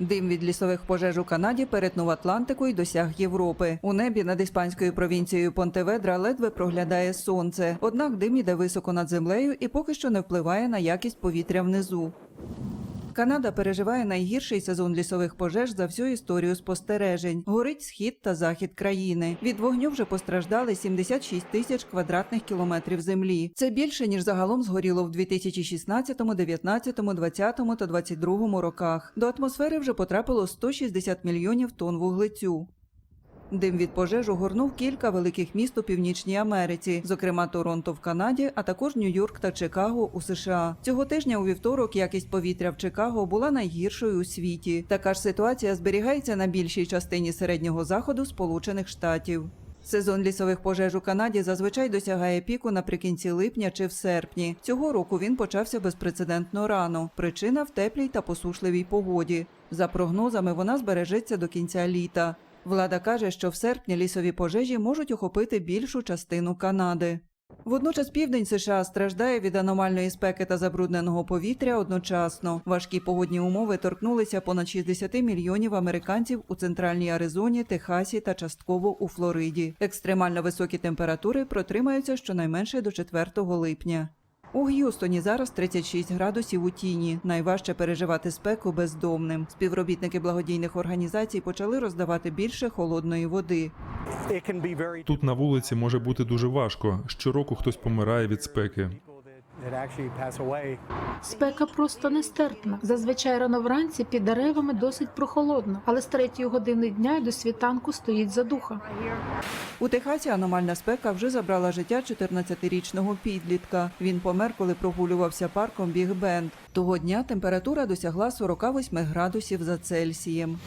Дим від лісових пожеж у Канаді перетнув Атлантику і досяг Європи. У небі над іспанською провінцією Понтеведра ледве проглядає сонце. Однак дим іде високо над землею і поки що не впливає на якість повітря внизу. Канада переживає найгірший сезон лісових пожеж за всю історію спостережень. Горить схід та захід країни. Від вогню вже постраждали 76 тисяч квадратних кілометрів землі. Це більше ніж загалом згоріло в 2016, 19, 20 та 22 роках. До атмосфери вже потрапило 160 мільйонів тонн вуглецю. Дим від пожеж огорнув кілька великих міст у Північній Америці, зокрема Торонто в Канаді, а також Нью-Йорк та Чикаго у США. Цього тижня у вівторок якість повітря в Чикаго була найгіршою у світі. Така ж ситуація зберігається на більшій частині середнього заходу Сполучених Штатів. Сезон лісових пожеж у Канаді зазвичай досягає піку наприкінці липня чи в серпні. Цього року він почався безпрецедентно рано. Причина в теплій та посушливій погоді. За прогнозами, вона збережеться до кінця літа. Влада каже, що в серпні лісові пожежі можуть охопити більшу частину Канади. Водночас південь США страждає від аномальної спеки та забрудненого повітря одночасно. Важкі погодні умови торкнулися понад 60 мільйонів американців у центральній Аризоні, Техасі та частково у Флориді. Екстремально високі температури протримаються щонайменше до 4 липня. У Г'юстоні зараз 36 градусів у тіні. Найважче переживати спеку бездомним. Співробітники благодійних організацій почали роздавати більше холодної води. Тут на вулиці може бути дуже важко. Щороку хтось помирає від спеки. Спека просто нестерпна. Зазвичай рано вранці під деревами досить прохолодно, але з третьої години дня й до світанку стоїть задуха. У Техасі аномальна спека вже забрала життя 14-річного підлітка. Він помер, коли прогулювався парком Біг Бенд. Того дня температура досягла 48 градусів за Цельсієм.